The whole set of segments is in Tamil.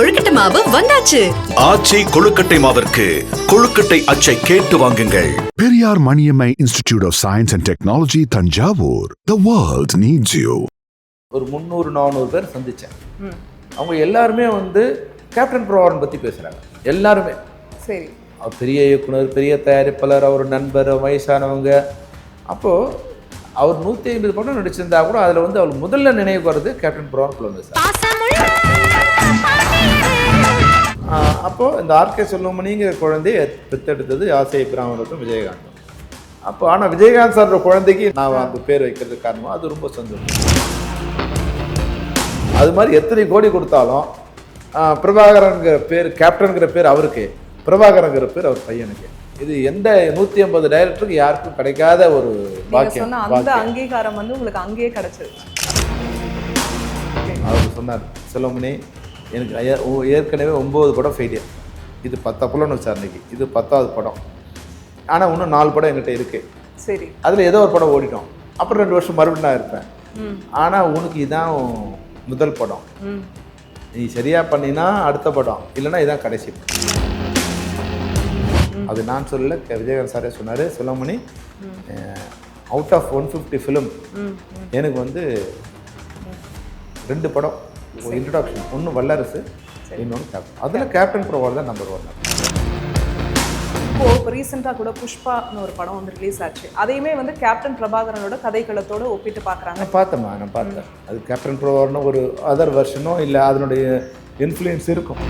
கொழுக்கட்டை மாவு வந்தாச்சு. ஆச்சி கொழுக்கட்டை மாவிற்கு கொழுக்கட்டை அச்சை கேட்டு வாங்குங்கள். Periyar Maniammai Institute of Science and Technology, Tanjavur. The world needs you. ஒரு முந்நூறு நானூறு பேர் சந்தித்தேன் அவங்க எல்லாருமே வந்து கேப்டன் பிரபாகரன் பற்றி பேசுகிறாங்க எல்லாருமே. சரி. அவர் பெரிய இயக்குனர் பெரிய தயாரிப்பாளர் அவர் நண்பர் வயசானவங்க. அப்போது அவர் நூற்றி ஐம்பது படம் நடிச்சிருந்தா கூட அதில் வந்து அவர் முதல்ல நினைவுக்கு வர்றது கேப்டன் பிரபாகரன் குழந்தை சார். அப்போது இந்த ஆர்கே செல்வமணிங்கிற குழந்தைய பெத்தெடுத்தது ஆசை பிராமணத்தும் விஜயகாந்த். அப்போ ஆனால் விஜயகாந்த் சார் குழந்தைக்கு நான் அந்த பேர் வைக்கிறதுக்கு காரணமாக அது ரொம்ப சந்தோஷம். அது மாதிரி எத்தனை கோடி கொடுத்தாலும் ஆ, பிரபாகரன்கிற பேர் கேப்டன்கிற பேர் அவருக்கு பிரபாகரன்கிற பேர் அவர் பையனுக்கு. இது எந்த நூற்றி ஐம்பது டைரக்டருக்கு யாருக்கும் கிடைக்காத ஒரு பாக்கியம் அந்த. அங்கீகாரம் வந்து உங்களுக்கு அங்கேயே கிடைச்சிருச்சு. அவர் சொன்னார் செல்வமணி எனக்கு ஏற்கனவே ஒம்பது படம் ஃபெயிலியர் இது பத்தா புலன் வச்சார் இன்னைக்கு. இது பத்தாவது படம். ஆனால் இன்னும் நாலு படம் என்கிட்ட இருக்குது சரி. அதில் ஏதோ ஒரு படம் ஓடிட்டோம். அப்புறம் ரெண்டு வருஷம் மறுபடியும் நான் இருப்பேன். ஆனால் உனக்கு இதான் முதல் படம். நீ சரியா பண்ணினா அடுத்த படம். இல்லைன்னா இதான் கடைசி அது நான் சொல்லல. விஜயகாந்த் சாரே சொன்னார். Selvamani out of one fifty film எனக்கு வந்து ரெண்டு படம். இன்ட்ரடக்ஷன் ஒன்று வல்லரசு இன்னொன்று கேப்டன் அதில் கேப்டன் ப்ரோவால் தான் நம்பர் ஒன் இப்போ இப்போ ரீசெண்டாக கூட புஷ்பான்னு ஒரு படம் வந்து ரிலீஸ் ஆச்சு. அதையுமே வந்து கேப்டன் பிரபாகரனோட கதைக்களத்தோட ஒப்பிட்டு பார்க்கறாங்க. நான் பார்த்தேம்மா நான் பார்த்தேன். அது கேப்டன் ப்ரோவார்னு ஒரு அதர் வெர்ஷனோ இல்லை அதனுடைய இன்ஃப்ளூயன்ஸ் இருக்கும்.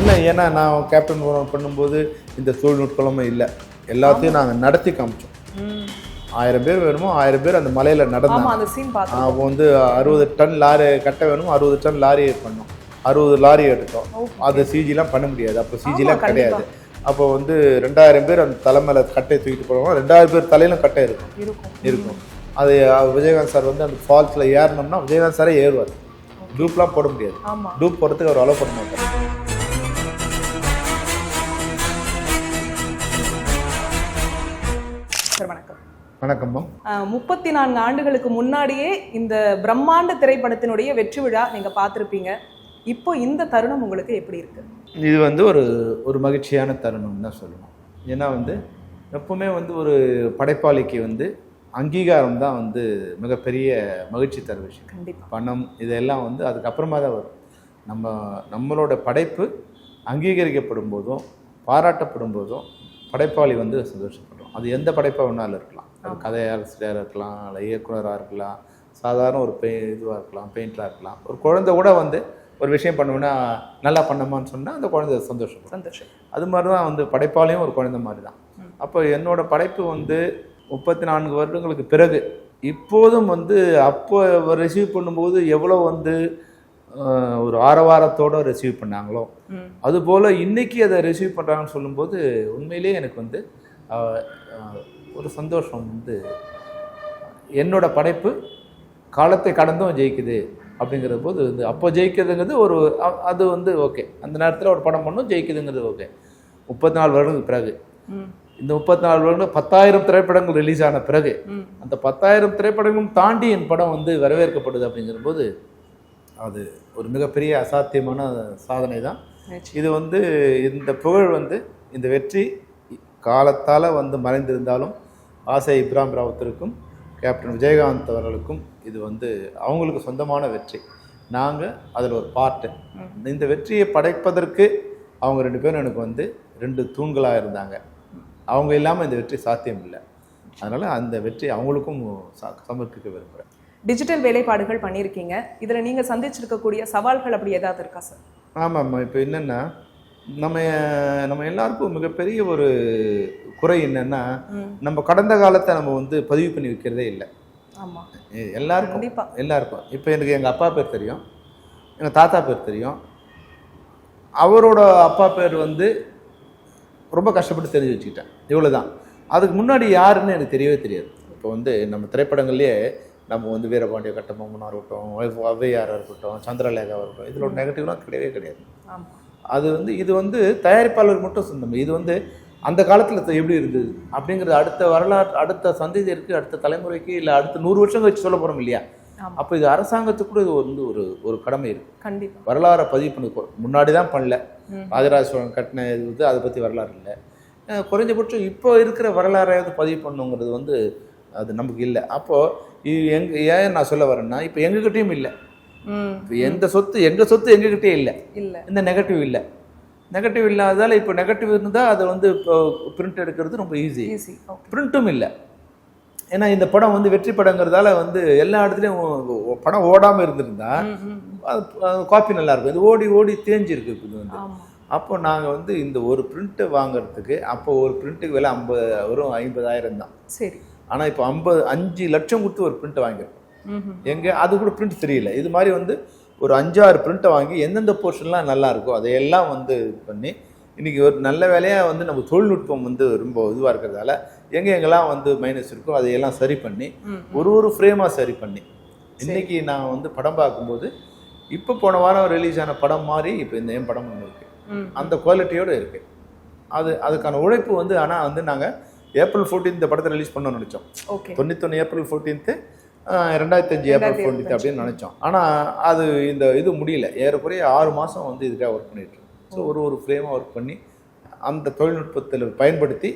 இல்லை ஏன்னா நான் கேப்டன் ப்ரோவார் பண்ணும்போது இந்த தொழில்நுட்பமே இல்லை. எல்லாத்தையும் நாங்கள் நடத்தி காமிச்சோம். ஆயிரம் பேர் வேணுமோ ஆயிரம் பேர் அந்த மலையில் நடந்தாங்க. அப்போ வந்து அறுபது டன் லாரி கட்டை வேணுமோ அறுபது டன் லாரி பண்ணோம். அறுபது லாரி எடுத்தோம். அது சிஜிலாம் பண்ண முடியாது. அப்போ சிஜிலாம் கிடையாது. அப்போ வந்து ரெண்டாயிரம் பேர் அந்த தலை மேலே கட்டை தூக்கிட்டு போடுவாங்க ரெண்டாயிரம் பேர் தலையிலும் கட்டை இருக்கும். இருக்கும். அது விஜயகாந்த் சார் வந்து அந்த ஃபால்ஸில் ஏறினோம்னா விஜயகாந்த் சாரே ஏறுவார். டூப்லாம் போட முடியாது. டூப் போடுறதுக்கு அவர் அலோவ் பண்ண மாட்டார். சார் வணக்கம் முப்பத்தி நான்கு ஆண்டுகளுக்கு முன்னாடியே இந்த பிரம்மாண்ட திரைப்படத்தினுடைய வெற்றி விழா நீங்க பார்த்திருப்பீங்க. இப்போ இந்த தருணம் உங்களுக்கு எப்படி இருக்கு? இது வந்து ஒரு ஒரு மகிழ்ச்சியான தருணம் தான் சொல்லணும். ஏன்னா வந்து எப்பவுமே வந்து ஒரு படைப்பாளிக்கு வந்து அங்கீகாரம் தான் வந்து மிகப்பெரிய மகிழ்ச்சி தர விஷயம். கண்டிப்பா. பணம் இதெல்லாம் வந்து அதுக்கப்புறமா தான் வரும். நம்ம நம்மளோட படைப்பு அங்கீகரிக்கப்படும் போதும் பாராட்டப்படும் போதும் படைப்பாளி வந்து சந்தோஷப்படுறோம். அது எந்த படைப்பாக வேணாலும் இருக்கலாம். அது கதையாசிரியராக இருக்கலாம் இல்லை இயக்குனராக இருக்கலாம் சாதாரண ஒரு பெ இதுவாக இருக்கலாம் பெயிண்டராக இருக்கலாம். ஒரு குழந்தை கூட வந்து ஒரு விஷயம் பண்ணுவேன்னா நல்லா பண்ணமான்னு சொன்னால் அந்த குழந்தை சந்தோஷப்படும். சந்தோஷம். அது மாதிரி தான் வந்து படைப்பாளையும் ஒரு குழந்தை மாதிரி தான் அப்போ என்னோட படைப்பு வந்து முப்பத்தி நான்கு வருடங்களுக்கு பிறகு இப்போதும் வந்து அப்போ ரிசீவ் பண்ணும்போது எவ்வளோ வந்து ஒரு ஆரவாரத்தோட ரிசீவ் பண்ணாங்களோ அதுபோல் இன்னைக்கு அதை ரிசீவ் பண்ணுறாங்கன்னு சொல்லும்போது உண்மையிலேயே எனக்கு வந்து ஒரு சந்தோஷம் வந்து என்னோட படைப்பு காலத்தை கடந்தும் ஜெயிக்குது அப்படிங்கிற போது வந்து அப்போ ஜெயிக்கிறதுங்கிறது ஒரு அது வந்து ஓகே. அந்த நேரத்தில் ஒரு படம் பண்ணும் ஜெயிக்குதுங்கிறது ஓகே. முப்பத்தி நாலு வருடங்களுக்கு பிறகு. இந்த முப்பத்தி நாலு வருடங்கள் பத்தாயிரம் திரைப்படங்கள் ரிலீஸ் ஆன பிறகு அந்த பத்தாயிரம் திரைப்படங்களும் தாண்டி என் படம் வந்து வரவேற்கப்படுது அப்படிங்கிற போது அது ஒரு மிகப்பெரிய அசாத்தியமான சாதனை தான். இது வந்து இந்த புகழ் வந்து இந்த வெற்றி காலத்தால் வந்து மறைந்திருந்தாலும் ஆசை இப்ராம் ராவத்திற்கும் கேப்டன் விஜயகாந்த் அவர்களுக்கும் இது வந்து அவங்களுக்கு சொந்தமான வெற்றி. நாங்கள் அதில் ஒரு பார்ட்டு இந்த வெற்றியை படைப்பதற்கு அவங்க ரெண்டு பேரும் எனக்கு வந்து ரெண்டு தூண்களாக இருந்தாங்க. அவங்க இல்லாமல் இந்த வெற்றி சாத்தியம் இல்லை அதனால் அந்த வெற்றி அவங்களுக்கும் சமர்ப்பிக்க விரும்புகிறேன் டிஜிட்டல் வேலைப்பாடுகள் பண்ணியிருக்கீங்க. இதுல நீங்க சந்திச்சிருக்கக்கூடிய சவால்கள் அப்படி ஏதாவது இருக்கா சார் ஆமாம்மா. இப்போ என்னென்னா நம்ம நம்ம எல்லாருக்கும் மிகப்பெரிய ஒரு குறை என்னென்னா நம்ம கடந்த காலத்தை நம்ம வந்து பதிவு பண்ணி வைக்கிறதே இல்லை எல்லாருக்கும். எல்லாருக்கும். இப்போ எனக்கு எங்கள் அப்பா பேர் தெரியும். எங்கள் தாத்தா பேர் தெரியும். அவரோட அப்பா பேர் வந்து ரொம்ப கஷ்டப்பட்டு தெரிஞ்சு வச்சுக்கிட்டேன். இவ்வளோ தான் அதுக்கு முன்னாடி யாருன்னு எனக்கு தெரியவே தெரியாது. இப்போ வந்து நம்ம திரைப்படங்கள்லேயே நம்ம வந்து வீரபாண்டிய கட்டபொம்மனாக இருக்கட்டும் ஔவையாராக இருக்கட்டும் சந்திரலேகாவாக இருக்கட்டும் இதில் ஒரு நெகட்டிவ்லாம் கிடையவே கிடையாது. ஆமா. அது வந்து இது வந்து தயாரிப்பாளர் மட்டும் சொந்தம். இது வந்து அந்த காலத்தில் எப்படி இருந்தது? அப்படிங்கிறது அடுத்த வரலாற்று அடுத்த சந்ததியருக்கு அடுத்த தலைமுறைக்கு இல்லை அடுத்த நூறு வருஷம் கழிச்சு சொல்ல போகிறோம் இல்லையா. அப்போ இது அரசாங்கத்துக்கு கூட இது வந்து ஒரு ஒரு கடமை இருக்கு. கண்டிப்பா. வரலாறை பதிவு பண்ணி முன்னாடி தான் பண்ணல. ம். ராஜராஜ சோழன் கட்டின இது வந்து அதை பற்றி வரலாறு இல்லை. குறைஞ்சபட்சம் இப்போ இருக்கிற வரலாறையாவது பதிவு பண்ணுங்கிறது வந்து அது நமக்கு இல்லை. அப்போது இது எங்க ஏன் நான் சொல்ல வரேன்னா இப்போ எங்ககிட்டயும் இல்லை. எந்த சொத்து எங்கள் சொத்து எங்ககிட்டயே இல்லை. இல்ல. இந்த நெகட்டிவ் இல்லை. நெகட்டிவ் இல்லாததால் இப்போ நெகட்டிவ் இருந்தால் அதை வந்து இப்போ பிரிண்ட் எடுக்கிறது ரொம்ப ஈஸி பிரிண்ட்டும் இல்லை. ஏன்னா இந்த படம் வந்து வெற்றி படங்கிறதால வந்து எல்லா இடத்துலையும் படம் ஓடாமல் இருந்திருந்தா காப்பி நல்லா இருக்கும். இது ஓடி ஓடி தேஞ்சிருக்கு இது வந்து. அப்போ நாங்கள் வந்து இந்த ஒரு பிரிண்ட்டை வாங்குறதுக்கு அப்போ ஒரு பிரிண்ட்டுக்கு விலை ஐம்பது வரும் ஐம்பதாயிரம் தான். சரி. ஆனால் இப்போ ஐம்பது அஞ்சு லட்சம் கொடுத்து ஒரு பிரிண்ட்டை வாங்கியிருக்கோம். எங்கே அது கூட பிரிண்ட் தெரியல. இது மாதிரி வந்து ஒரு அஞ்சாறு பிரிண்ட்டை வாங்கி எந்தெந்த போர்ஷன்லாம் நல்லா இருக்கோ அதையெல்லாம் வந்து பண்ணி இன்றைக்கி ஒரு நல்ல வேலையாக வந்து நம்ம தொழில்நுட்பம் வந்து ரொம்ப இதுவாக இருக்கிறதால எங்கே எங்கெல்லாம் வந்து மைனஸ் இருக்கோ அதையெல்லாம் சரி பண்ணி ஒரு ஒரு ஃப்ரேமாக சரி பண்ணி. இன்னைக்கு நான் வந்து படம் பார்க்கும்போது இப்போ போன வாரம் ரிலீஸ் ஆன படம் மாதிரி இப்போ இந்த என் படம் ஒன்று இருக்குது அந்த குவாலிட்டியோடு இருக்குது அது அதுக்கான உழைப்பு வந்து ஆனால் வந்து நாங்கள் ஏப்ரல் 14 இந்த படத்தை ரிலீஸ் பண்ணணும்னு நினச்சோம். ஓகே. தொண்ணூத்தொன்று ஏப்ரல் ஃபோர்டீன்த்து ரெண்டாயிரத்தி அஞ்சு ஏப்ரல் ஃபோர்டீன்த் அப்படின்னு நினச்சோம். ஆனால் அது இந்த இது முடியல. ஏறக்குறைய ஆறு மாதம் வந்து இதுக்காக ஒர்க் பண்ணிட்டு ஸோ ஒரு ஒரு ஃப்ரேமாக ஒர்க் பண்ணி அந்த தொழில்நுட்பத்தில் பயன்படுத்தி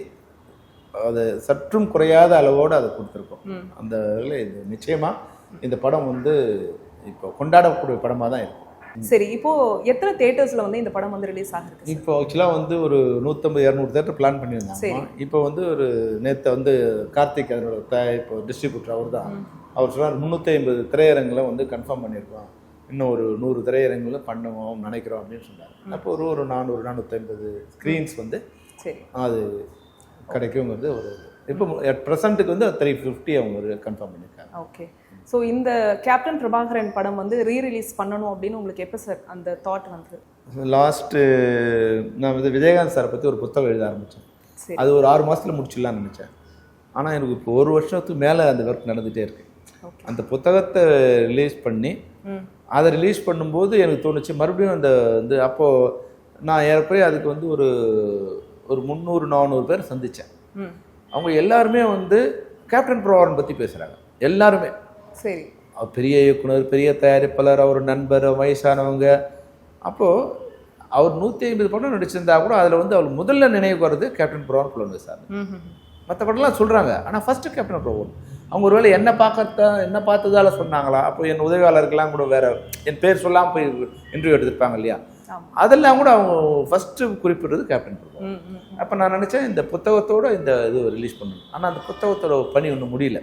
அதை சற்றும் குறையாத அளவோடு அதை கொடுத்துருக்கோம். அந்த இதில் இது நிச்சயமாக இந்த படம் வந்து இப்போ கொண்டாடக்கூடிய படமாக தான் இருக்கும். சரி இப்போ எத்தனை தியேட்டர்ஸ்ல வந்து இந்த படம் வந்து ரிலீஸ் ஆகிருக்கு இப்போ ஆக்சுவலாக வந்து ஒரு நூற்றம்பது இரநூறு தேட்டர் பிளான் பண்ணியிருந்தாங்க. இப்போ வந்து ஒரு நேற்று வந்து கார்த்திக் அதனோட இப்போ டிஸ்ட்ரிபியூட்டர் அவர் தான் அவர் சொன்னார் முந்நூற்றி ஐம்பது திரையரங்களை வந்து கன்ஃபார்ம் பண்ணியிருக்கோம். இன்னும் ஒரு நூறு திரையரங்குல பண்ணுவோம் நினைக்கிறோம் அப்படின்னு சொன்னார். அப்போ ஒரு ஒரு நானூறு நானூற்றி ஐம்பது ஸ்க்ரீன்ஸ் வந்து அது கிடைக்குங்கிறது ஒரு இப்போ அட் ப்ரெசண்ட்டுக்கு வந்து த்ரீ ஃபிஃப்டி அவங்க ஒரு கன்ஃபார்ம் பண்ணியிருக்காங்க. ஓகே ஸோ இந்த கேப்டன் பிரபாகரன் படம் வந்து ரீ ரிலீஸ் பண்ணணும் அப்படின்னு உங்களுக்கு எப்போ சார் அந்த தாட் வந்து லாஸ்ட்டு நான் வந்து விஜயகாந்த் சாரை பற்றி ஒரு புத்தகம் எழுத ஆரம்பித்தேன் அது ஒரு ஆறு மாதத்தில் முடிச்சிடலாம்னு நினச்சேன். ஆனால் எனக்கு இப்போ ஒரு வருஷத்துக்கு மேலே அந்த ஒர்க் நடந்துகிட்டே இருக்கு. ஓகே அந்த புத்தகத்தை ரிலீஸ் பண்ணி அதை ரிலீஸ் பண்ணும்போது எனக்கு தோணுச்சு மறுபடியும் அந்த வந்து அப்போது நான் ஏறக்குறைய அதுக்கு வந்து ஒரு ஒரு முந்நூறு நானூறு பேர் சந்தித்தேன் அவங்க எல்லாருமே வந்து கேப்டன் பிரபாகரன் பற்றி பேசுகிறாங்க எல்லாருமே. சரி. அவர் பெரிய இயக்குனர் பெரிய தயாரிப்பாளர் அவர் நண்பர் வயசானவங்க. அப்போது அவர் நூற்றி ஐம்பது படம் நடிச்சிருந்தா கூட அதில் வந்து அவர் முதல்ல நினைவுக்கு வர்றது கேப்டன் பிரபாகரன் புலந்து சார். மற்ற படம்லாம் சொல்கிறாங்க ஆனால் ஃபஸ்ட்டு கேப்டன் பிரபு அவங்க ஒருவேளை என்ன பார்க்கறத என்ன பார்த்ததால சொன்னாங்களா? அப்போ என் உதவியாளருக்கெல்லாம் கூட வேற என் பேர் சொல்லாமல் போய் இன்டர்வியூ எடுத்திருப்பாங்க இல்லையா? அதெல்லாம் கூட அவங்க ஃபஸ்ட்டு குறிப்பிடுறது கேப்டன் பிரபு அப்போ நான் நினச்சேன் இந்த புத்தகத்தோட இந்த இது ரிலீஸ் பண்ணணும். ஆனால் அந்த புத்தகத்தோட பணி ஒன்றும் முடியல.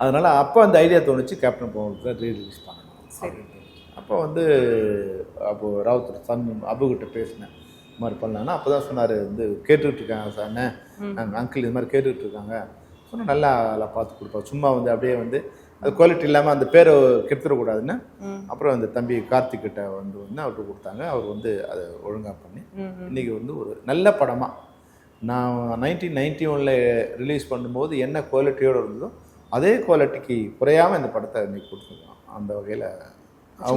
அதனால் அப்போ அந்த ஐடியா தோணுச்சு கேப்டன் பிரபு ரீ ரிலீஸ் பண்ணணும் சரி. அப்போ வந்து அப்போது ராவுத்தர் சன் அபுகிட்ட பேசினேன். இது மாதிரி பண்ணலான்னா அப்போ தான் சொன்னார் வந்து கேட்டுக்கிட்டு இருக்காங்க சார் அண்ணே நாங்கள் அங்கிள் இது மாதிரி கேட்டுக்கிட்டு இருக்காங்க. சொன்னால் நல்லா அதெல்லாம் பார்த்து கொடுப்போம் சும்மா வந்து அப்படியே வந்து அது குவாலிட்டி இல்லாமல் அந்த பேரை கெடுத்துடக்கூடாதுன்னு. அப்புறம் அந்த தம்பி கார்த்திக் கிட்ட வந்து வந்து அவர்கிட்ட கொடுத்தாங்க. அவர் வந்து அதை ஒழுங்காக பண்ணி இன்றைக்கி வந்து ஒரு நல்ல படமாக நான் நைன்டீன் நைன்டி ஒனில் ரிலீஸ் பண்ணும்போது என்ன குவாலிட்டியோடு இருந்ததோ அதே குவாலிட்டிக்கு குறையாமல் இந்த படத்தை இன்னைக்கு கொடுத்துருக்கோம் அந்த வகையில்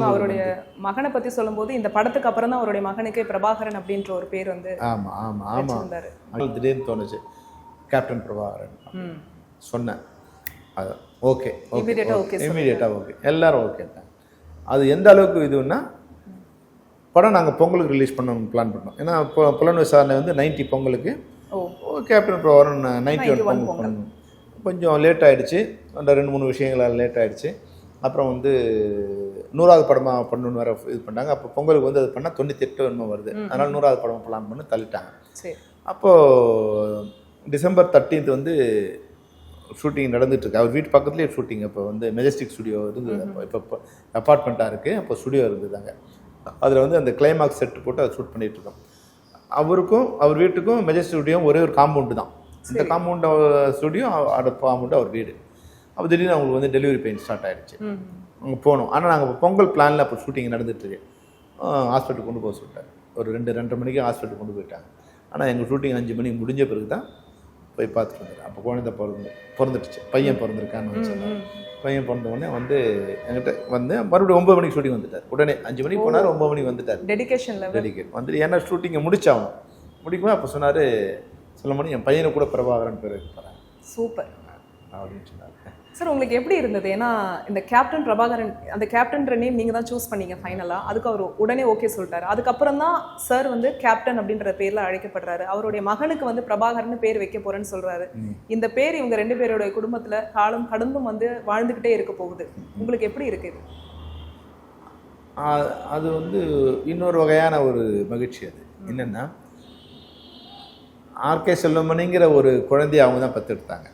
அவருடைய மகனை பத்தி சொல்லும்போது இந்த படத்துக்கு அப்புறம் தான் அவருடைய மகனுக்கே பிரபாகரன் அப்படின்ற ஒரு பேர் வந்து ஆமாம் வச்சிருந்தாரு. அது திடீர்னு தோணுச்சு. கேப்டன் பிரபாகரன் ம் சொன்னேன். அது ஓகே okay இமீடியட்டாக ஓகே எல்லாரும் ஓகே தான். அது எந்த அளவுக்கு இதுன்னா படம் நாங்கள் பொங்கலுக்கு ரிலீஸ் பண்ணணும்னு பிளான் பண்ணோம். ஏன்னா புலன் விசாரணை வந்து நைன்ட்டி பொங்கலுக்கு captain Prabhakaran ninety 91 one Pongal. பண்ணணும். கொஞ்சம் லேட் ஆயிடுச்சு. அந்த ரெண்டு மூணு விஷயங்களால் லேட் ஆயிடுச்சு. அப்புறம் வந்து நூறாவது படமாக பண்ணணும்னு வேற இது பண்ணாங்க அப்போ பொங்கலுக்கு வந்து அது பண்ணால் தொண்ணூற்றி எட்டு வருது. அதனால் நூறாவது படம் பிளான் பண்ணி தள்ளிட்டாங்க. அப்போது டிசம்பர் தேர்ட்டீன்த் வந்து ஷூட்டிங் நடந்துட்டு இருக்கு அவர் வீட்டு பக்கத்துலேயே ஷூட்டிங் அப்போ வந்து மெஜஸ்டிக் ஸ்டுடியோ இருந்தது. அப்போ இப்போ அப்பார்ட்மெண்ட்டாக இருக்குது அப்போ ஸ்டுடியோ இருந்தது அங்கே. அதில் வந்து அந்த கிளைமாக்ஸ் செட் போட்டு அதை ஷூட் பண்ணிட்டு இருக்கோம் அவருக்கும் அவர் வீட்டுக்கும் மெஜஸ்டிக் ஸ்டுடியோ ஒரே ஒரு காம்பவுண்டு தான். இந்த காம்பவுண்ட் ஸ்டுடியோ அடுத்த காம்பவுண்டு அவர் வீடு. அப்போ திடீர்னு அவங்களுக்கு வந்து டெலிவரி பெயின் ஸ்டார்ட் ஆயிடுச்சு. ம் அங்கே போனோம். ஆனால் நாங்கள் பொங்கல் பிளானில் அப்போ ஷூட்டிங் நடந்துட்டுருக்கு. ஹாஸ்பிட்டல் கொண்டு போக சொல்லிட்டார். ஒரு ரெண்டு ரெண்டரை மணிக்கு ஹாஸ்பிட்டல் கொண்டு போயிட்டாங்க. ஆனால் எங்கள் ஷூட்டிங் அஞ்சு மணிக்கு முடிஞ்ச பிறகு தான் போய் பார்த்துட்டு வந்துட்டேன் அப்போ குழந்தை பிறந்து பிறந்துடுச்சு. பையன் பிறந்திருக்கான்னு வச்சு பையன் பிறந்த உடனே வந்து என்கிட்ட வந்து மறுபடியும் ஒம்பது மணிக்கு ஷூட்டிங் வந்துட்டார். உடனே அஞ்சு மணிக்கு போனார் ஒம்பது மணிக்கு வந்துட்டார். டெடிகேஷன் லெவல் டெடிகேட் வந்து ஏன்னா ஷூட்டிங்கை முடிச்சாகும் முடிக்கும்போது அப்போ சொன்னார் சொல்ல முடியும் என் பையனை கூட பிரபாகரன் பேர் போகிறேன் சூப்பர் அப்படின்னு சொன்னார். சார் உங்களுக்கு எப்படி இருந்தது? ஏன்னா இந்த கேப்டன் பிரபாகரன் அந்த கேப்டன்ற நேம் நீங்க தான் சூஸ் பண்ணீங்க ஃபைனலா அதுக்கு அவர் உடனே ஓகே சொல்லிட்டாரு. அதுக்கப்புறம் தான் சார் வந்து கேப்டன் அப்படின்ற பேர்ல அழைக்கப்படுறாரு. அவருடைய மகனுக்கு வந்து பிரபாகரன் பேர் வைக்க போறேன்னு சொல்றாரு. இந்த பேர் இவங்க ரெண்டு பேருடைய குடும்பத்துல காலம் கடந்தும் வந்து வாழ்ந்துகிட்டே இருக்க போகுது. உங்களுக்கு எப்படி இருக்கு இது? ஆ- அது வந்து இன்னொரு வகையான ஒரு மகிழ்ச்சி அது. என்னென்னா ஆர்கே செல்வமணிங்கிற ஒரு குழந்தைய அவங்க தான் பெற்றெடுத்தாங்க.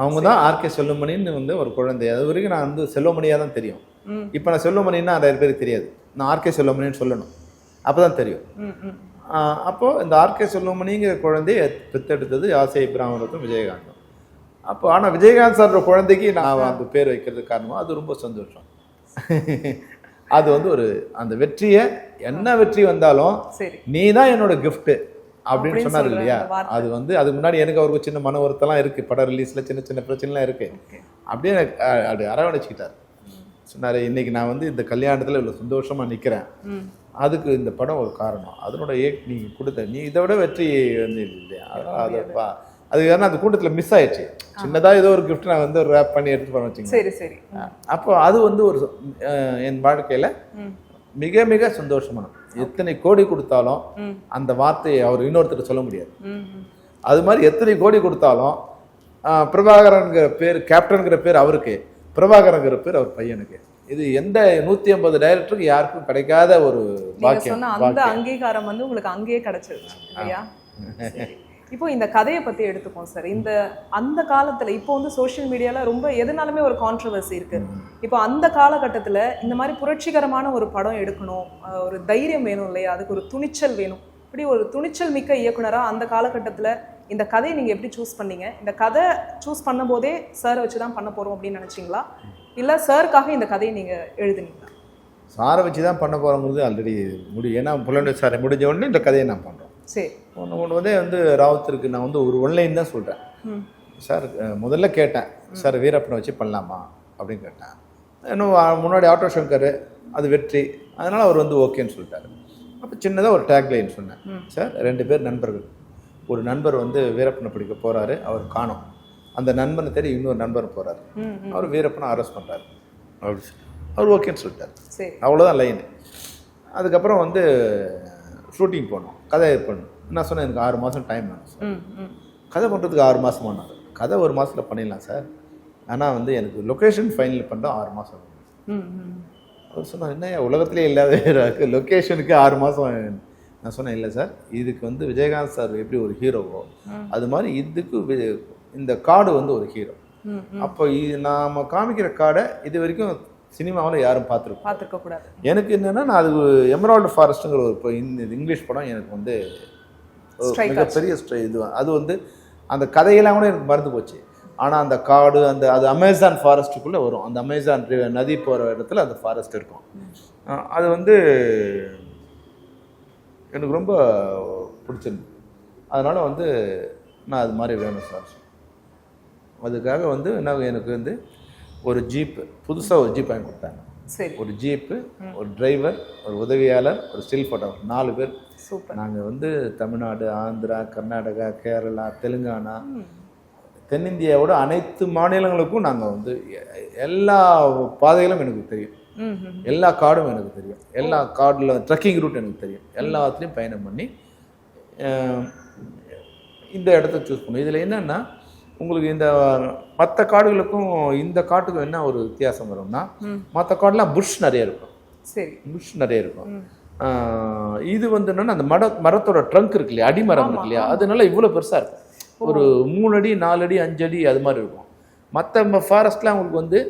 அவங்க தான் ஆர்கே செல்வமணின்னு வந்து ஒரு குழந்தை. அது வரைக்கும் நான் வந்து செல்வமணியாக தான் தெரியும். இப்போ நான் செல்வமணின்னா நிறைய பேருக்கு தெரியாது. நான் ஆர்கே செல்வமணின்னு சொல்லணும். அப்போ தான் தெரியும். ம் ம். ஆஹ் அப்போ இந்த ஆர்கே செல்வமணிங்கிற குழந்தைய பெத்தெடுத்தது ஆசை இப்ராஹிமத்தும் விஜயகாந்தும் அப்போ ஆனால் விஜயகாந்த் சார் குழந்தைக்கு நான் அந்த பேர் வைக்கிறதுக்கு காரணமாக அது ரொம்ப சந்தோஷம். அது வந்து ஒரு அந்த வெற்றியை என்ன வெற்றி வந்தாலும் நீ தான் என்னோட gift. அப்படின்னு சொன்னார் இல்லையா. அது வந்து அதுக்கு முன்னாடி எனக்கு அவருக்கு சின்ன மன வருத்தம்லாம் இருக்கு. படம் ரிலீஸ்ல சின்ன சின்ன பிரச்சனைலாம் இருக்கு. Okay. அப்படியே அப்படி அரவணைச்சிக்கிட்டார். சொன்னார் இன்னைக்கு நான் வந்து இந்த கல்யாணத்தில் இவ்வளோ சந்தோஷமா நிற்கிறேன் அதுக்கு இந்த படம் ஒரு காரணம். அதனோட ஏ நீ கொடுத்த நீ இதை விட வெற்றி வந்து இல்லை இல்லையா? அதனால அது அது ஏன்னா அந்த கூட்டத்தில் மிஸ் ஆயிடுச்சு. சின்னதாக ஏதோ ஒரு gift நான் வந்து ஒரு ரேப் பண்ணி எடுத்து போன வச்சுங்க சரி சரி. அப்போ அது வந்து ஒரு என் வாழ்க்கையில் மிக மிக சந்தோஷமான எத்தனை கோடி கொடுத்தாலும் அந்த வார்த்தையை அவர் இன்னொருத்தர் சொல்ல முடியாது. அது மாதிரி எத்தனை கோடி கொடுத்தாலும் பிரபாகரன்கிற பேர் கேப்டன்கிற பேர் அவருக்கு பிரபாகரன்கிற பேர் அவர் பையனுக்கு. இது எந்த நூத்தி ஐம்பது டைரக்டருக்கு யாருக்கும் கிடைக்காத ஒரு பாக்கியம் அந்த. அங்கீகாரம் வந்து உங்களுக்கு அங்கேயே கிடைச்சிருச்சு இல்லையா. இப்போ இந்த கதையை பற்றி எடுத்துப்போம் சார் இந்த அந்த காலத்தில் இப்போ வந்து சோஷியல் மீடியாவில் ரொம்ப எதுனாலுமே ஒரு கான்ட்ரவர்சி இருக்குது இப்போ அந்த காலகட்டத்தில் இந்த மாதிரி புரட்சிகரமான ஒரு படம் எடுக்கணும் ஒரு தைரியம் வேணும் இல்லையா? அதுக்கு ஒரு துணிச்சல் வேணும். இப்படி ஒரு துணிச்சல் மிக்க இயக்குனராக அந்த காலகட்டத்தில் இந்த கதையை நீங்கள் எப்படி சூஸ் பண்ணீங்க? இந்த கதை சூஸ் பண்ணும்போதே சார் வச்சு தான் பண்ண போகிறோம் அப்படின்னு நினச்சிங்களா? இல்லை சாருக்காக இந்த கதையை நீங்கள் எழுதுனீங்களா? சாரை வச்சு தான் பண்ண போகிறோங்கிறது ஆல்ரெடி முடியும். ஏன்னா புலண்டு சாரை முடிஞ்ச உடனே இந்த கதையை நான் பண்ணுறோம் சரி. ஒன்று ஒன்று வந்து வந்து ராவத்திற்கு நான் வந்து ஒரு ஒன்லைன் தான் சொல்கிறேன் சார் முதல்ல கேட்டேன். சார் வீரப்பனை வச்சு பண்ணலாமா? அப்படின்னு கேட்டேன். இன்னும் முன்னாடி ஆட்டோ சங்கர் அது வெற்றி. அதனால் அவர் வந்து ஓகேன்னு சொல்லிட்டாரு. அப்போ சின்னதாக ஒரு டேக்லைன் சொன்னேன். சார் ரெண்டு பேர் நண்பர்கள். ஒரு நண்பர் வந்து வீரப்பனை பிடிக்க போகிறாரு அவர் காணோம். அந்த நண்பனை தேடி இன்னொரு நண்பர் போகிறாரு அவர் வீரப்பனை அரெஸ்ட் பண்ணுறாரு அப்படி சொல்லி- அவர் ஓகேன்னு சொல்லிட்டார். சரி. அவ்வளோதான் லைன் அதுக்கப்புறம் வந்து ஷூட்டிங் போனோம். கதை பண்ணணும் நான் சொன்னேன் எனக்கு ஆறு மாதம் டைம் வேணும் கதை பண்ணுறதுக்கு ஆறு மாதம் ஆனார் கதை ஒரு மாதத்தில் பண்ணிடலாம் சார் ஆனால் வந்து எனக்கு லொக்கேஷன் ஃபைனல் பண்ணுறோம் ஆறு மாதம் அவர் சொன்னார் என்ன உலகத்திலே இல்லாத லொக்கேஷனுக்கு ஆறு மாதம் நான் சொன்னேன் இல்லை சார் இதுக்கு வந்து விஜயகாந்த் சார் எப்படி ஒரு ஹீரோவோ அது மாதிரி இதுக்கு இந்த காடு வந்து ஒரு ஹீரோ அப்போ இது நாம காமிக்கிற காடை இது வரைக்கும் சினிமாவில் யாரும் பார்த்துருக்கோம் பார்த்துருக்க கூடாது. எனக்கு என்னன்னா நான் அது எமரால்டு ஃபாரஸ்ட்டுங்கிற ஒரு இந்த இங்கிலீஷ் படம் எனக்கு வந்து மிகப்பெரிய இது அது வந்து அந்த கதையெல்லாம் கூட எனக்கு மறந்து போச்சு. ஆனால் அந்த காடு அந்த அது அமேசான் ஃபாரஸ்ட்டுக்குள்ளே வரும். அந்த அமேசான் நதி போகிற இடத்துல அந்த ஃபாரஸ்ட் இருக்கும். அது வந்து எனக்கு ரொம்ப பிடிச்சிருந்து அதனால் வந்து நான் அது மாதிரி வேணும் சார் அதுக்காக வந்து என்ன எனக்கு வந்து ஒரு ஜீப்பு புதுசாக ஒரு ஜீப் வாங்கி கொடுத்தாங்க. சரி. ஒரு ஜீப்பு ஒரு டிரைவர் ஒரு உதவியாளர் ஒரு ஸ்டில் ஃபோட்டோகிராஃபர் நாலு பேர். சூப்பர். நாங்கள் வந்து தமிழ்நாடு ஆந்திரா கர்நாடகா கேரளா தெலுங்கானா தென்னிந்தியாவோட அனைத்து மாநிலங்களுக்கும் நாங்கள் வந்து எல்லா பாதைகளும் எனக்கு தெரியும். எல்லா காடும் எனக்கு தெரியும். எல்லா காடில் ட்ரெக்கிங் ரூட் எனக்கு தெரியும். எல்லாத்துலேயும் பயணம் பண்ணி இந்த இடத்த சூஸ் பண்ணும். இதில் என்னென்னா உங்களுக்கு இந்த மற்ற காடுகளுக்கும் இந்த காட்டுக்கும் என்ன ஒரு வித்தியாசம் வரும்னா. மற்ற காடுலாம் புஷ் நிறைய இருக்கும். சரி. புஷ் நிறைய இருக்கும். இது வந்து என்னன்னா அந்த மர மரத்தோட ட்ரங்க் இருக்கு இல்லையா அடிமரம் இருக்கு இல்லையா அதனால இவ்வளோ பெருசாக இருக்கும். ஒரு மூணு அடி நாலு அடி அஞ்சு அடி அது மாதிரி இருக்கும். மற்ற ஃபாரஸ்ட்லாம் உங்களுக்கு வந்து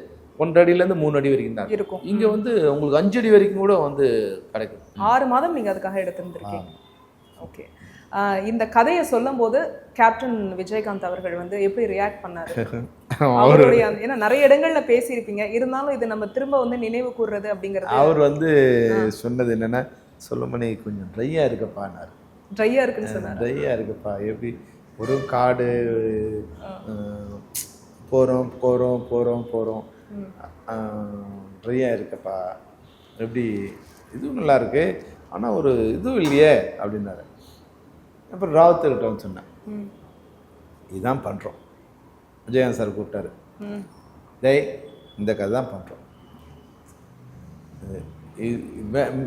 ஒன்றரை அடியிலேருந்து மூணு அடி வரைக்கும் தான் இருக்கும். இங்கே வந்து உங்களுக்கு அஞ்சு அடி வரைக்கும் கூட வந்து கிடைக்கும். ஆறு மாதம் நீங்க அதுக்காக எடுத்திருந்திருக்கீங்க. ஓகே. இந்த கதையை சொல்லும்போது கேப்டன் விஜயகாந்த் அவர்கள் வந்து எப்படி ரியாக்ட் பண்ணாரு? அவருடைய ஏன்னா நிறைய இடங்கள்ல பேசியிருப்பீங்க. இருந்தாலும் இது நம்ம திரும்ப வந்து நினைவு கூர்றது அப்படிங்கிறது அவர் வந்து சொன்னது என்னன்னா சொல்லுமணி கொஞ்சம் ட்ரையாக இருக்குப்பான்னாரு ட்ரையா இருக்குன்னு சொன்னாரு. ட்ரையாக இருக்குப்பா. எப்படி? ஒரு காடு போகிறோம் போகிறோம் போகிறோம் போகிறோம் ட்ரையாக இருக்குப்பா. எப்படி? இதுவும் நல்லா இருக்கு. ஆனால் ஒரு இதுவும் இல்லையே அப்படின்னாரு. அப்புறம் ராவத்தர்கிட்ட வந்து சொன்னேன். இதுதான் பண்ணுறோம் விஜயகாந்த் சார் கூப்பிட்டாரு. டேய் இந்த கதை தான் பண்ணுறோம்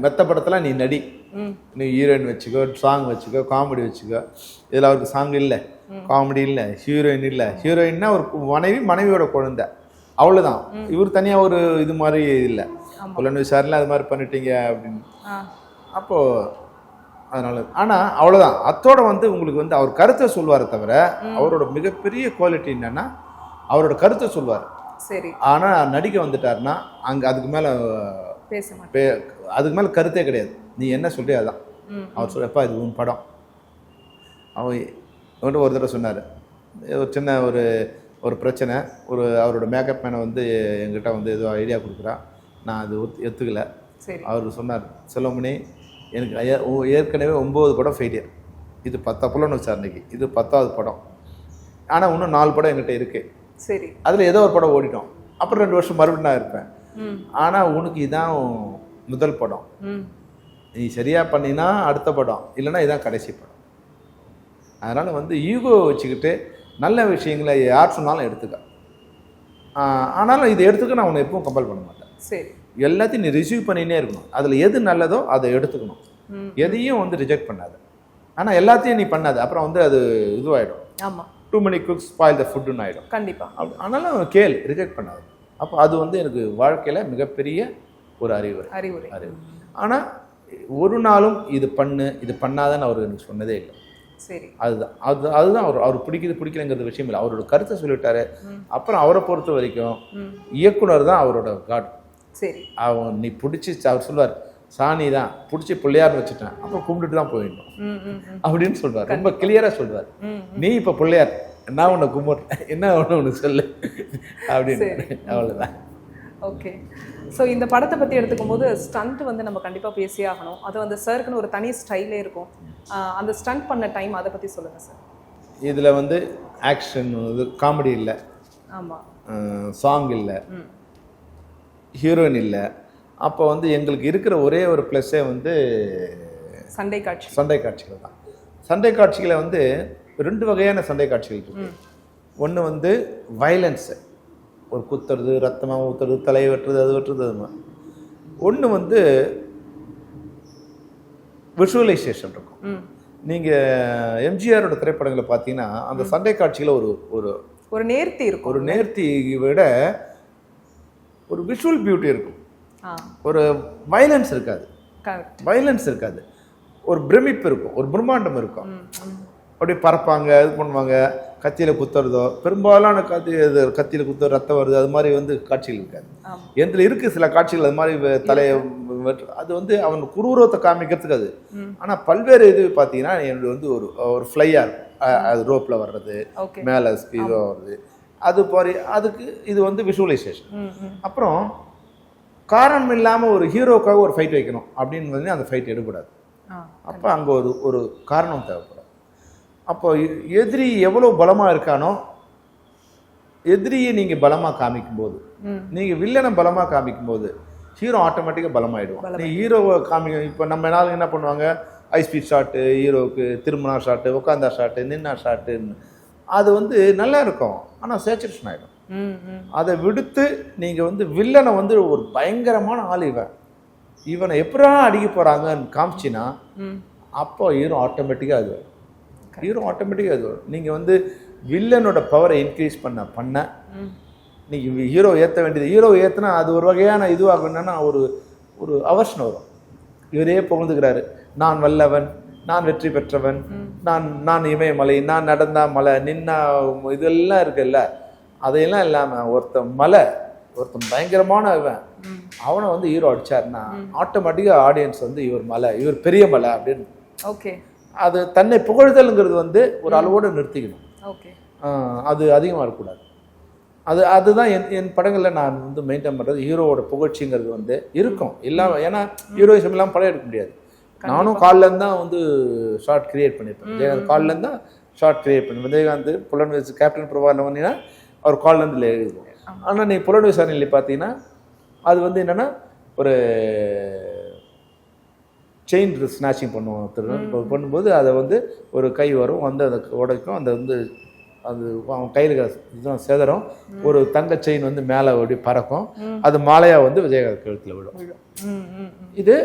மெத்த படத்தில் நீ நடி. நீ ஹீரோயின் வச்சுக்கோ சாங் வச்சுக்கோ காமெடி வச்சுக்கோ. இதில் அவருக்கு சாங் இல்லை. காமெடி இல்லை ஹீரோயின் இல்லை. ஹீரோயின்னா ஒரு மனைவி மனைவியோட குழந்தை. அவ்வளோதான் இவர் தனியாக ஒரு இது மாதிரி இல்லை. புலன் விசாரில் அது மாதிரி பண்ணிட்டீங்க அப்படின்னு. அப்போது அதனால ஆனால் அவ்வளோதான் அத்தோட வந்து உங்களுக்கு வந்து அவர் கருத்தை சொல்வாரே தவிர அவரோட மிகப்பெரிய குவாலிட்டி என்னன்னா அவரோட கருத்தை சொல்வார். சரி. ஆனால் நடிக்க வந்துட்டாருன்னா அங்கே அதுக்கு மேலே பேச பே அதுக்கு மேலே கருத்தே கிடையாது. நீ என்ன சொல்றியோ அதுதான் ம். அவர் சொல்லப்பா இது உன் படம். அவன் என்கிட்ட ஒரு தடவை சொன்னார். ஒரு சின்ன ஒரு ஒரு பிரச்சனை. ஒரு அவரோட மேக்கப் மேனை வந்து என்கிட்ட வந்து ஏதோ ஐடியா கொடுக்குறான் நான் அது ஒத்து சரி. அவர் சொன்னார் செல்வமணி எனக்கு ஏற்கனவே ஒம்பது படம் ஃபெயிலியர் இது பத்தா புலன் விசாரணைக்கு இது பத்தாவது படம். ஆனால் இன்னும் நாலு படம் என்கிட்ட இருக்குது சரி. அதில் ஏதோ ஒரு படம் ஓடிட்டோம். அப்புறம் ரெண்டு வருஷம் மறுபடியும் நான் இருப்பேன். ஆனால் உனக்கு இதான் முதல் படம். நீ சரியாக பண்ணினா அடுத்த படம். இல்லைன்னா இதான் கடைசி படம். அதனால் வந்து ஈகோ வச்சுக்கிட்டு நல்ல விஷயங்களை யார் சொன்னாலும் எடுத்துக்க. ஆனாலும் இதை எடுத்துக்க நான் உன்னை எப்பவும் கம்பல் பண்ண மாட்டேன். சரி. எல்லாத்தையும் நீ ரிசீவ் பண்ணினே இருக்கணும். அதில் எது நல்லதோ அதை எடுத்துக்கணும். எதையும் வந்து ரிஜெக்ட் பண்ணாத. ஆனால் எல்லாத்தையும் நீ பண்ணாத. அப்புறம் வந்து அது இதுவாகிடும் ஆமா. Too many cooks spoil the ஃபுட்டுன்னு ஆகிடும் கண்டிப்பா. அப்ப- ஆனாலும் கேள் ரிஜெக்ட் பண்ணாது. அப்போ அது வந்து எனக்கு வாழ்க்கையில் மிகப்பெரிய ஒரு அறிவுரை. அறிவுரை. அறிவு ஆனால் ஒரு நாளும் இது பண்ணு இது பண்ணாதன்னு அவர் எனக்கு சொன்னதே இல்லை. சரி. அதுதான் அது அதுதான் அவர் அவர் பிடிக்குது பிடிக்கலங்கிறது விஷயம் இல்லை. அவரோட கருத்தை சொல்லிட்டாரு அப்புறம் அவரை பொறுத்த வரைக்கும் இயக்குனர் தான் அவரோட காட் சரி. அவன் நீ பிடிச்சி அவர் சொல்வார் சாணி தான் பிடிச்சி பிள்ளையார்னு வச்சுட்டேன் அப்புறம் கும்பிட்டுட்டு தான் போயிடணும். அப்படின்னு சொல்வார் ரொம்ப கிளியராக சொல்வார் நீ இப்போ பிள்ளையார் என்ன உன்னை கும்பிட்றேன். என்ன ஒன்று ஒன்று சொல்லு. அப்படின்னு. அவ்வளோதான் ஓகே. ஸோ இந்த படத்தை பற்றி எடுத்துக்கும் போது ஸ்டண்ட் வந்து நம்ம கண்டிப்பாக பேசியே ஆகணும். அது வந்து சருக்குன்னு ஒரு தனி ஸ்டைலே இருக்கும். அந்த ஸ்டண்ட் பண்ண டைம் அதை பற்றி சொல்லுங்கள் சார் இதில் வந்து ஆக்ஷன் இது காமெடி இல்லை. ஆமாம் சாங் இல்லை. ஹீரோயின் இல்லை. அப்போ வந்து எங்களுக்கு இருக்கிற ஒரே ஒரு ப்ளஸ்ஸே வந்து சண்டை காட்சி. சண்டை காட்சிகள் தான். சண்டை காட்சிகளை வந்து ரெண்டு வகையான சண்டை காட்சிகள் இருக்கு. ஒன்று வந்து வயலன்ஸு ஒரு குத்துறது ரத்தமாக ஊத்துறது தலையை வெட்டுறது அது வெட்டுறது அது ஒன்று வந்து விஷுவலைசேஷன் இருக்கும். நீங்கள் எம்ஜிஆரோட திரைப்படங்களை பார்த்தீங்கன்னா அந்த சண்டை காட்சியில் ஒரு ஒரு ஒரு நேர்த்தி இருக்கும். ஒரு நேர்த்தி விட ஒரு விஷுவல் பியூட்டி இருக்கும். ஒரு வயலன்ஸ் இருக்காது. வயலன்ஸ் இருக்காது. ஒரு பிரமிப்பு இருக்கும். ஒரு பிரம்மாண்டம் இருக்கும். அப்படியே பறப்பாங்க இது பண்ணுவாங்க. கத்தியில் குத்துறதோ பெரும்பாலான கத்தி இது கத்தியில் குத்த ரத்தம் வருது அது மாதிரி வந்து காட்சிகள் இருக்காது. எந்தில் இருக்குது சில காட்சிகள் அது மாதிரி தலையை அது வந்து அவன் குரூரத்தை காமிக்கிறதுக்கு அது. ஆனால் பல்வேறு இது பார்த்தீங்கன்னா என்னோட வந்து ஒரு ஒரு ஃப்ளையாக இருக்கும். அ- அது ரோப்பில் வர்றது மேலே இதுவாக வருது. அது போரி அதுக்கு இது வந்து விஷுவலைசேஷன் அப்புறம் காரணம் இல்லாமல் ஒரு ஹீரோக்காக ஒரு ஃபைட் வைக்கணும் அப்படின்னு வந்து அந்த ஃபைட் எடுக்கூடாது அப்போ அங்கே ஒரு ஒரு காரணம் தேவைப்படும் அப்போ எதிரி எவ்வளோ பலமாக இருக்கானோ எதிரியை நீங்கள் பலமாக காமிக்கும்போது நீங்கள் வில்லனை பலமாக காமிக்கும்போது ஹீரோ ஆட்டோமேட்டிக்காக பலமாயிடுவான். நீ ஹீரோவை காமிக்க இப்போ நம்ம நாளுங்க என்ன பண்ணுவாங்க? ஹை ஸ்பீட் ஷாட்டு ஹீரோவுக்கு திரும்பினா ஷாட்டு உட்காந்தா ஷாட்டு நின்னா ஷாட்டுன்னு அது வந்து நல்லா இருக்கும் ஆனால் சேச்சுரேஷன் ஆகிடும் அதை விடுத்து நீங்கள் வந்து வில்லனை வந்து ஒரு பயங்கரமான ஆள் இவன். இவனை எப்படா அடிக்க போகிறாங்கன்னு காமிச்சின்னா அப்போ ஹீரோ ஆட்டோமேட்டிக்காக அது வரும் ஹீரோ ஆட்டோமேட்டிக்காக அது வரும் நீங்கள் வந்து வில்லனோட பவரை இன்க்ரீஸ் பண்ண பண்ண நீங்கள் ஹீரோ ஏற்ற வேண்டியது. ஹீரோ ஏற்றினா அது ஒரு வகையான இதுவாகும். என்னன்னா ஒரு ஒரு அவர்ஷன் வரும். இவரே புகழ்ந்துக்கிறாரு. நான் வல்லவன். நான் வெற்றி பெற்றவன். நான் நான் இமயமலை நான் நடந்தா மலை நின்னா இதெல்லாம் இருக்குல்ல? அதையெல்லாம் இல்லாமல் ஒருத்தன் மலை ஒருத்தன் பயங்கரமான இவன். அவனை வந்து ஹீரோ அடிச்சாருன்னா ஆட்டோமேட்டிக்காக ஆடியன்ஸ் வந்து இவர் மலை இவர் பெரிய மலை அப்படின்னு. ஓகே. அது தன்னை புகழ்தல்ங்கிறது வந்து ஒரு அளவோடு நிறுத்திக்கணும். ஓகே. அது அதிகமாக இருக்கக்கூடாது. அது அதுதான் என் என் படங்களில் நான் வந்து மெயின்டைன் பண்ணுறது ஹீரோவோட புகழ்ச்சிங்கிறது வந்து இருக்கும். இல்லாம ஏன்னா ஹீரோயிசம் இல்லாமல் படம் எடுக்க முடியாது. நானும் காலிலேருந்து தான் வந்து ஷார்ட் கிரியேட் பண்ணியிருப்பேன் விஜயகாந்த் காலிலேருந்து தான் ஷார்ட் கிரியேட் பண்ணி விஜயகாந்த் புலன் வச்சு கேப்டன் பிரபாகரன் வந்தீங்கன்னா அவர் காலிலேருந்து எழுதுவோம் ஆனால் நீ புலன் விசாரணையில் பார்த்தீங்கன்னா அது வந்து என்னென்னா ஒரு செயின் ஸ்நாச்சிங் பண்ணுவோம் ஒருத்தர். பண்ணும்போது அதை வந்து ஒரு கை வரும் வந்து அதை உடைக்கும் அந்த வந்து அது அவன் கையில் இதுதான் சேதரம் ஒரு தங்க செயின் வந்து மேலே அப்படி பறக்கும். அது மாலையாக வந்து விஜயகாந்த் கழுத்தில் விடும். இது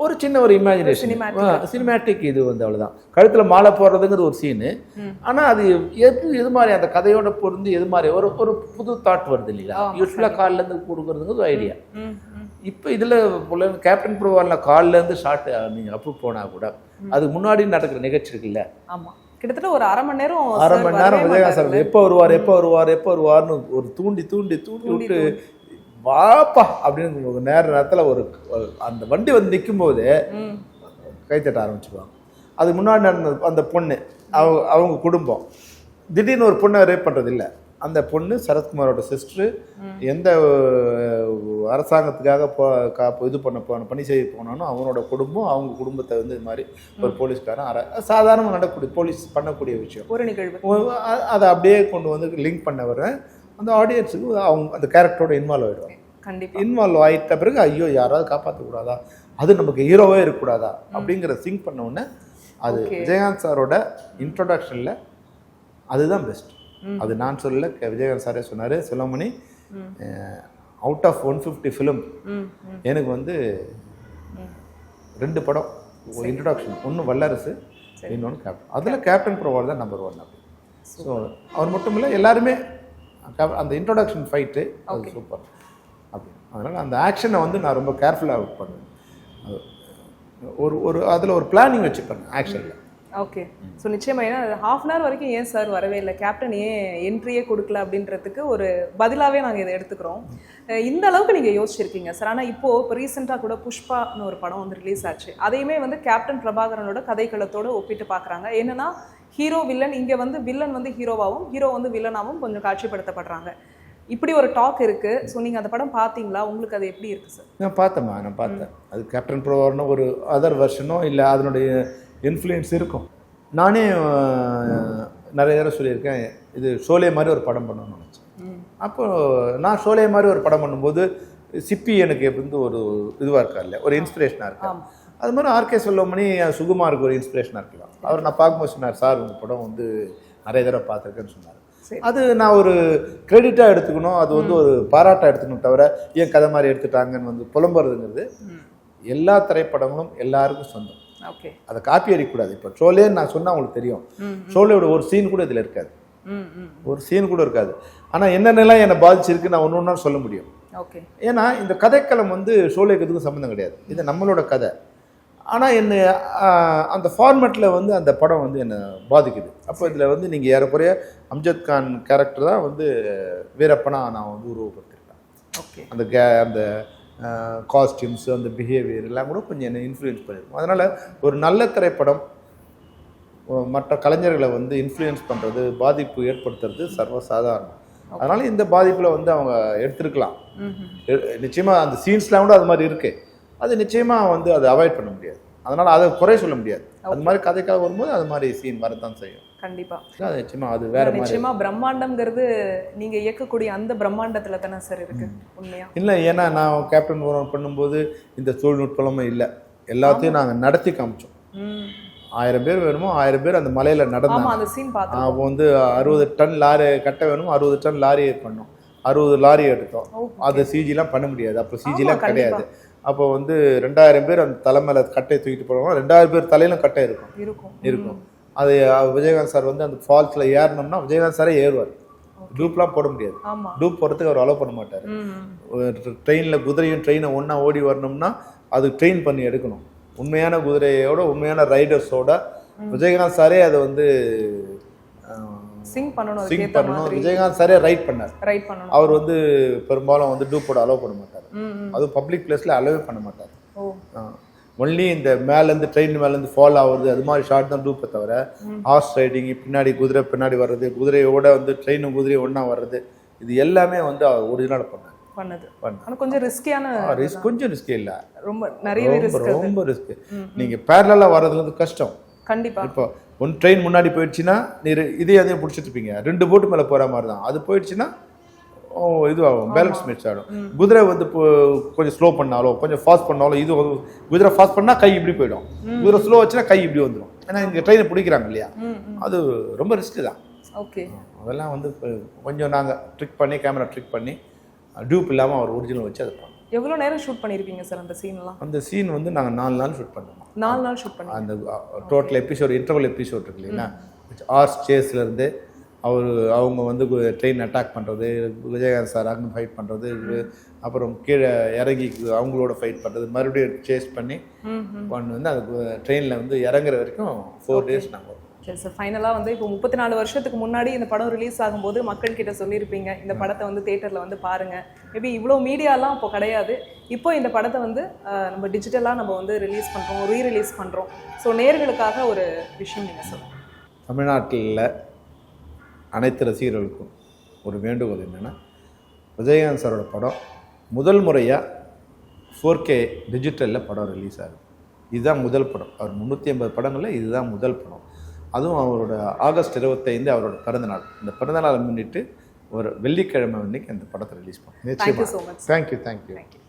ஒரு சின்ன ஒரு இமேஜினேஷன் சினிமேட்டிக் இது வந்து அவ்வளவுதான். கழுத்துல மாலை போடுறதுங்கிறது ஒரு சீனு ஆனா அது எது எது மாதிரி அந்த கதையோட பொருந்து எது மாதிரி ஒரு ஒரு புது தாட் வருது இல்லையா யூஸ்வலாக காலில் இருந்து கொடுக்கறதுங்கிறது ஒரு ஐடியா இப்போ இதுல கேப்டன் ப்ரோவாலில் காலில் இருந்து ஷார்ட் நீங்க அப்பு போனா கூட அதுக்கு முன்னாடி நடக்கிற நிகழ்ச்சி இருக்குல்ல? ஆமா. கிட்டத்தட்ட ஒரு அரை மணி நேரம் அரை மணி நேரம் விஜயகாந்த் சார். எப்போ வருவார் எப்போ வருவார் எப்போ வருவார்னு ஒரு தூண்டி தூண்டி தூண்டி விட்டு வாப்பா அப்படின்னு ஒரு நேர நேரத்துல ஒரு அந்த வண்டி வந்து நிற்கும் போது ம். கைத்தட்ட ஆரம்பிச்சுக்குவாங்க அதுக்கு முன்னாடி நடந்த அந்த பொண்ணு அவங்க அவங்க குடும்பம். திடீர்னு ஒரு பொண்ணை ரேப் பண்ணுறது இல்லை அந்த பொண்ணு சரத்குமாரோட சிஸ்டரு எந்த அரசாங்கத்துக்காக போ கா- இது பண்ண போன பணி செய்ய போனானோ அவனோட குடும்பம் அவங்க குடும்பத்தை வந்து இது மாதிரி ஒரு போலீஸ்காரன் அர சாதாரணமாக நடக்கக்கூடிய போலீஸ் பண்ணக்கூடிய விஷயம். ஒரு நிகழ்வு. அதை அப்படியே கொண்டு வந்து லிங்க் பண்ண வர்றேன் அந்த ஆடியன்ஸுக்கு அவங்க அந்த கேரக்டரோட இன்வால்வ் ஆகிடுவாங்க கண்டிப்பா. இன்வால்வ் ஆயிட்ட பிறகு ஐயோ யாராவது காப்பாற்றக்கூடாதா அது நமக்கு ஹீரோவே இருக்கக்கூடாதா? அப்படிங்கிற திங்க் பண்ண உடனே அது. விஜயகாந்த் சாரோட இன்ட்ரோடக்ஷனில் அதுதான் பெஸ்ட் அது நான் சொல்லல விஜயகாந்த் சாரே சொன்னார் சிலமணி out of one fifty film எனக்கு வந்து ரெண்டு படம் இன்ட்ரடக்ஷன் ஒன்று வல்லரசு இன்னொன்று கேப்டன் அதில் கேப்டன் ப்ரோவால் தான் நம்பர் ஒன் அப்படி. ஸோ அவர் மட்டும் இல்லை எல்லாருமே அந்த இன்ட்ரோடக்ஷன் ஃபைட்டு அது சூப்பர் அப்படி. அதனால் அந்த ஆக்ஷனை வந்து நான் ரொம்ப கேர்ஃபுல்லாக பண்ணுவேன். அது ஒரு ஒரு அதில் ஒரு பிளானிங் வச்சுப்பேன் ஆக்ஷனில் ஓகே ஸோ நிச்சயமா ஏன்னா ஹாஃப் அன் ஹவர் வரைக்கும் ஏன் சார் வரவே இல்லை? கேப்டன் ஏன் என்ட்ரியே கொடுக்கல அப்படின்றதுக்கு ஒரு பதிலாகவே நாங்கள் இதை எடுத்துக்கிறோம். இந்த அளவுக்கு நீங்கள் யோசிச்சிருக்கீங்க சார் ஆனால் இப்போ இப்போ ரீசெண்டாக கூட புஷ்பான்னு ஒரு படம் வந்து ரிலீஸ் ஆச்சு. அதையுமே வந்து கேப்டன் பிரபாகரனோட கதைக்களத்தோட ஒப்பிட்டு பார்க்குறாங்க என்னன்னா ஹீரோ வில்லன் இங்கே வந்து வில்லன் வந்து ஹீரோவாகவும் ஹீரோ வந்து வில்லனாகவும் கொஞ்சம் காட்சிப்படுத்தப்படுறாங்க. இப்படி ஒரு டாக் இருக்கு. ஸோ நீங்கள் அந்த படம் பார்த்தீங்களா? உங்களுக்கு அது எப்படி இருக்கு சார் நான் பார்த்தேம்மா நான் பார்த்தேன். அது கேப்டன் ப்ரோவர்னு ஒரு அதர் வெர்ஷனோ இல்லை அதனுடைய இன்ஃப்ளூயன்ஸ் இருக்கும். நானே நிறைய தடவை சொல்லியிருக்கேன் இது ஷோலே மாதிரி ஒரு படம் பண்ணணும்னு நினச்சேன். அப்போ நான் ஷோலே மாதிரி ஒரு படம் பண்ணும்போது சிப்பி எனக்கு வந்து ஒரு இதுவாக இருக்கா இல்லையா ஒரு இன்ஸ்பிரேஷனாக இருக்கா. அது மாதிரி ஆர்கே செல்வமணி சுகுமாருக்கு ஒரு இன்ஸ்பிரேஷனாக இருக்கலாம். அவர் நான் பார்க்கும்போது சொன்னார் சார் உங்கள் படம் வந்து நிறைய தடவை பார்த்துருக்கேன்னு சொன்னார். அது நான் ஒரு கிரெடிட்டாக எடுத்துக்கணும். அது வந்து ஒரு பாராட்டாக எடுத்துக்கணும் தவிர ஏன் கதை மாதிரி எடுத்துட்டாங்கன்னு வந்து புலம்புறதுங்கிறது எல்லா திரைப்படங்களும் எல்லாருக்கும் சொந்தம். ஓகே. அதை காப்பி அடிக்கக்கூடாது. இப்போ ஷோலேன்னு நான் சொன்னால் உங்களுக்கு தெரியும். ஷோலையோட ஒரு சீன் கூட இதில் இருக்காது. ஒரு சீன் கூட இருக்காது. ஆனால் என்னென்னலாம் என்னை பாதிச்சிருக்கு நான் ஒன்று ஒன்றா சொல்ல முடியும். ஓகே. ஏன்னா இந்த கதைக்களம் வந்து ஷோலேக்கு எதுக்கும் சம்மந்தம் கிடையாது. இது நம்மளோட கதை. ஆனால் என்ன அந்த ஃபார்மேட்டில் வந்து அந்த படம் வந்து என்னை பாதிக்குது. அப்போ இதில் வந்து நீங்கள் ஏறக்குறைய அம்ஜத் கான் கேரக்டர் தான் வந்து வீரப்பனா நான் வந்து உருவப்படுத்திருக்கேன் ஓகே. அந்த கே அந்த காஸ்டியூம்ஸ் அந்த பிஹேவியர் எல்லாம் கூட கொஞ்சம் என்னை இன்ஃப்ளூயன்ஸ் பண்ணியிருக்கும். அதனால் ஒரு நல்ல திரைப்படம் மற்ற கலைஞர்களை வந்து இன்ஃப்ளூயன்ஸ் பண்ணுறது பாதிப்பு ஏற்படுத்துறது சர்வசாதாரணம். அதனால் இந்த பாதிப்பில் வந்து அவங்க எடுத்திருக்கலாம். ம் எ- நிச்சயமா அந்த சீன்ஸ்லாம் கூட அது மாதிரி இருக்கு. அது நிச்சயமா வந்து அதை அவாய்ட் பண்ண முடியாது. அதனால அதை குறை சொல்ல முடியாது. அது மாதிரி கதைக்காக வரும்போது அது மாதிரி சீன் வரத்தான் செய்யும். கண்டிப்பா. அது நிச்சயமா அது வேற நிச்சயமா பிரம்மாண்டம்ங்கிறது நீங்க இயக்கக்கூடிய அந்த பிரம்மாண்டத்துல தானே சார் இருக்கு உண்மையா? இல்லை ஏன்னா நான் கேப்டன் ஒருவன் பண்ணும்போது இந்த தொழில்நுட்பமும் இல்லை. எல்லாத்தையும் நாங்கள் நடத்தி காமிச்சோம். ஆயிரம் பேர் வேணுமோ ஆயிரம் பேர் அந்த மலையில நடந்தாங்க. அந்த சீன் பார்த்தோம் அப்போ வந்து அறுபது டன் லாரி கட்ட வேணுமோ அறுபது டன் லாரி பண்ணோம். அறுபது லாரி எடுத்தோம். அது சிஜிலாம் பண்ண முடியாது. அப்போ சிஜிலாம் கிடையாது. அப்போ வந்து ரெண்டாயிரம் பேர் அந்த தலை மேல கட்டையை தூக்கிட்டு போடுவாங்க ரெண்டாயிரம் பேர் தலையிலும் கட்டை இருக்கும். இருக்கும். இருக்கும். அது விஜயகாந்த் சார் வந்து அந்த ஃபால்ஸில் ஏறினோம்னா விஜயகாந்த் சாரே ஏறுவார். டூப்லாம் போட முடியாது. டூப் போடுறதுக்கு அவர் அலோவ் பண்ண மாட்டார். ட்ரெயினில் குதிரையும் ட்ரெயினை ஒன்றா ஓடி வரணும்னா அது ட்ரெயின் பண்ணி எடுக்கணும். உண்மையான குதிரையோட உண்மையான ரைடர்ஸோட விஜயகாந்த் சாரே அதை வந்து சிங் பண்ணணும் சிங் பண்ணணும். விஜயகாந்த் சாரே ரைட் பண்ணார். ரைட் பண்ணணும். அவர் வந்து பெரும்பாலும் வந்து டூப் போட அலோவ் பண்ண மாட்டார். அதுவும் பப்ளிக் பிளேஸில் அலோவே பண்ண மாட்டார். ஒன்லி இந்த மேலேருந்து ட்ரெயின் மேலேருந்து ஃபால் ஆகுறது அது மாதிரி ஷார்ட் தான் டூப்பை தவிர ஹார்ஸ் ரைடிங் பின்னாடி குதிரை பின்னாடி வர்றது குதிரையோட வந்து ட்ரெயினும் குதிரையும் ஒன்றா வர்றது இது எல்லாமே வந்து ஒரிஜினல் பண்ணார். பண்ணது. பண்ண ஆனா கொஞ்சம் ரிஸ்கியான ரிஸ்க் கொஞ்சம் ரிஸ்க் இல்லை. ரொம்ப நிறையவே ரொம்ப ரிஸ்க் நீங்கள் பேரலாக வர்றது வந்து கஷ்டம். கண்டிப்பா. இப்போ ஒன் ட்ரெயின் முன்னாடி போயிடுச்சுன்னா நீ ரெ- இதே அதையும் பிடிச்சிட்டு இருப்பீங்க ரெண்டு போட்டு மேலே போகிற மாதிரி தான். அது போயிடுச்சுன்னா ஓ இதுவாகும். பேலன்ஸ் மிஸ் ஆகிடும் குதிரை வந்து இப்போ கொஞ்சம் ஸ்லோ பண்ணாலோ கொஞ்சம் ஃபாஸ்ட் பண்ணாலும் இது ஒரு- குதிரை ஃபாஸ்ட் பண்ணால் கை இப்படி போயிடும். குதிரை ஸ்லோ வச்சுன்னா கை இப்படி வந்துடும் ஏன்னா இங்கே ட்ரெயினை பிடிக்கிறாங்க இல்லையா? அது ரொம்ப ரிஸ்க் தான். ஓகே அதெல்லாம் வந்து கொஞ்சம் நாங்கள் ட்ரிக் பண்ணி கேமரா ட்ரிக் பண்ணி டியூப் இல்லாமல் அவர் ஒரிஜினல் வச்சு அதை எவ்வளோ நேரம் ஷூட் பண்ணியிருப்பீங்க சார் அந்த சீன்லாம் அந்த சீன் வந்து நாங்கள் நாலு நாள் ஷூட் பண்ணோம் நாலு நாள் ஷூட் பண்ணி அந்த டோட்டல் எபிசோட் இன்டர்வல் எபிசோட் இருக்கு இல்லைங்களா? ஆர்ஸ் சேஸ்லேருந்து அவர் அவங்க வந்து ட்ரெயின் அட்டாக் பண்ணுறது விஜயகாந்த் சார் அங்கே ஃபைட் பண்ணுறது அப்புறம் கீழே இறங்கி அவங்களோட ஃபைட் பண்ணுறது மறுபடியும் சேஸ் பண்ணி பண்ணி வந்து அது ட்ரெயினில் வந்து இறங்குற வரைக்கும் ஃபோர் டேஸ் நாங்கள் சரி சார் ஃபைனலாக வந்து இப்போ முப்பத்தி நாலு வருஷத்துக்கு முன்னாடி இந்த படம் ரிலீஸ் ஆகும்போது மக்கள் கிட்ட சொல்லியிருப்பீங்க இந்த படத்தை வந்து தேட்டரில் வந்து பாருங்க. மேபி இவ்வளோ மீடியாலாம் இப்போ கிடையாது. இப்போ இந்த படத்தை வந்து நம்ம டிஜிட்டலாக நம்ம வந்து ரிலீஸ் பண்ணுறோம் ரீ ரிலீஸ் பண்ணுறோம் ஸோ நேர்களுக்காக ஒரு விஷயம் நீங்கள் சொல்லுங்கள் தமிழ்நாட்டில் அனைத்து ரசிகர்களுக்கும் ஒரு வேண்டுகோள் என்னென்னா விஜயகாந்த் சாரோட படம் முதல் முறையாக ஃபோர் கே டிஜிட்டலில் படம் ரிலீஸ் ஆகுது. இதுதான் முதல் படம். அவர் முந்நூற்றி ஐம்பது படங்களில் இதுதான் முதல் படம். அதுவும் அவரோட ஆகஸ்ட் இருபத்தைந்து அவரோட பிறந்தநாள். இந்த பிறந்தநாளை முன்னிட்டு ஒரு வெள்ளிக்கிழமை அன்னைக்கு அந்த படத்தை release much. Thank you thank you thank you